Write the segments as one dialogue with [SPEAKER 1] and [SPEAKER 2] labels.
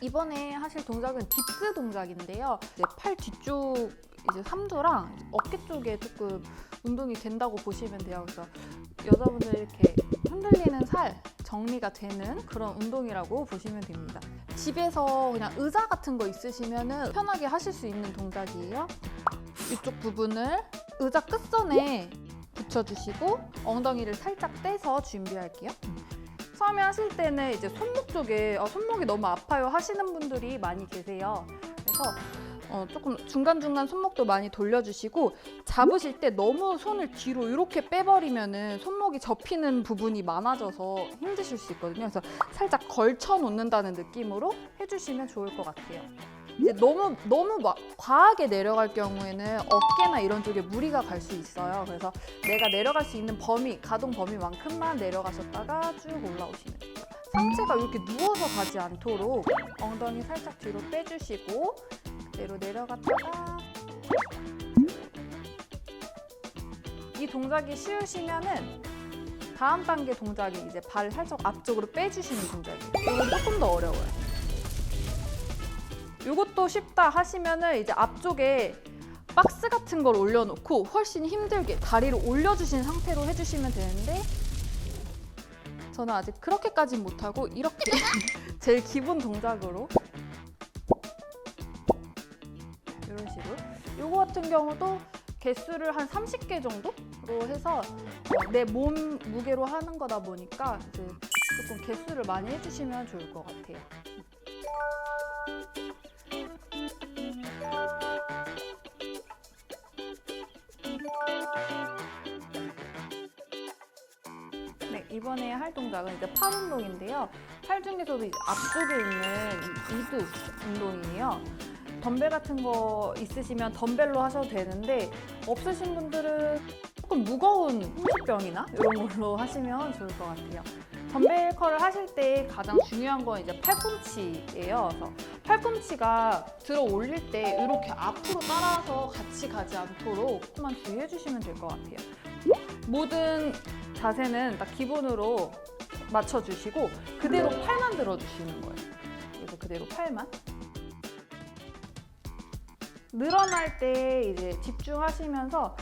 [SPEAKER 1] 이번에 하실 동작은 딥스 동작인데요. 이제 팔 뒤쪽 이제 삼두랑 어깨 쪽에 조금 운동이 된다고 보시면 돼요. 그래서 여자분들 이렇게 흔들리는 살 정리가 되는 그런 운동이라고 보시면 됩니다. 집에서 그냥 의자 같은 거 있으시면 편하게 하실 수 있는 동작이에요. 이쪽 부분을 의자 끝선에 붙여주시고 엉덩이를 살짝 떼서 준비할게요. 처음에 하실 때는 이제 손목 쪽에 어, 손목이 너무 아파요 하시는 분들이 많이 계세요. 그래서 어, 조금 중간중간 손목도 많이 돌려주시고 잡으실 때 너무 손을 뒤로 이렇게 빼버리면은 손목이 접히는 부분이 많아져서 힘드실 수 있거든요. 그래서 살짝 걸쳐 놓는다는 느낌으로 해주시면 좋을 것 같아요. 이제 너무 너무 막 과하게 내려갈 경우에는 어깨나 이런 쪽에 무리가 갈 수 있어요. 그래서 내가 내려갈 수 있는 범위, 가동 범위만큼만 내려가셨다가 쭉 올라오시면 돼요. 상체가 이렇게 누워서 가지 않도록 엉덩이 살짝 뒤로 빼주시고 그대로 내려갔다가 이 동작이 쉬우시면은 다음 단계 동작이 이제 발을 살짝 앞쪽으로 빼주시는 동작이에요. 이건 조금 더 어려워요. 이것도 쉽다 하시면은 이제 앞쪽에 박스 같은 걸 올려놓고 훨씬 힘들게 다리를 올려주신 상태로 해주시면 되는데 저는 아직 그렇게까진 못하고 이렇게 제일 기본 동작으로 이런 식으로 이거 같은 경우도 개수를 한 30개 정도로 해서 어, 내몸 무게로 하는 거다 보니까 이제 조금 개수를 많이 해주시면 좋을 것 같아요. 네, 이번에 할 동작은 이제 팔 운동인데요. 팔 중에서도 이제 앞쪽에 있는 이 이두 운동이에요. 덤벨 같은 거 있으시면 덤벨로 하셔도 되는데 없으신 분들은 조금 무거운 홍수병이나 이런 걸로 하시면 좋을 것 같아요. 덤벨 컬을 하실 때 가장 중요한 건 이제 팔꿈치예요. 그래서 팔꿈치가 들어 올릴 때 이렇게 앞으로 따라서 같이 가지 않도록 조금만 주의해 주시면 될 것 같아요. 모든 자세는 딱 기본으로 맞춰주시고 그대로 팔만 들어주시는 거예요. 그래서 그대로 팔만. 늘어날 때 이제 집중하시면서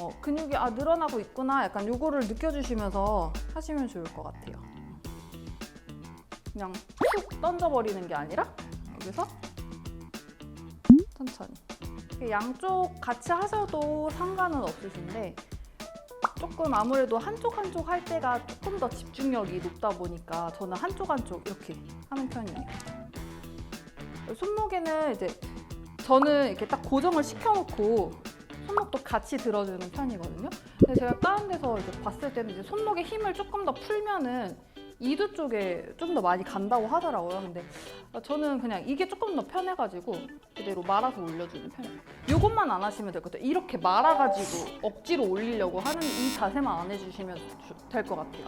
[SPEAKER 1] 어, 근육이 아 늘어나고 있구나 약간 요거를 느껴주시면서 하시면 좋을 것 같아요. 그냥 툭 던져버리는 게 아니라 여기서 천천히. 양쪽 같이 하셔도 상관은 없으신데 조금 아무래도 한쪽 한쪽 할 때가 조금 더 집중력이 높다 보니까 저는 한쪽 한쪽 이렇게 하는 편이에요. 손목에는 이제 저는 이렇게 딱 고정을 시켜놓고 손목도 같이 들어주는 편이거든요. 근데 제가 다른 데서 이제 봤을 때는 이제 손목에 힘을 조금 더 풀면은 이두 쪽에 좀 더 많이 간다고 하더라고요. 근데 저는 그냥 이게 조금 더 편해가지고 그대로 말아서 올려주는 편이에요. 이것만 안 하시면 될 것 같아요. 이렇게 말아가지고 억지로 올리려고 하는 이 자세만 안 해주시면 될 것 같아요.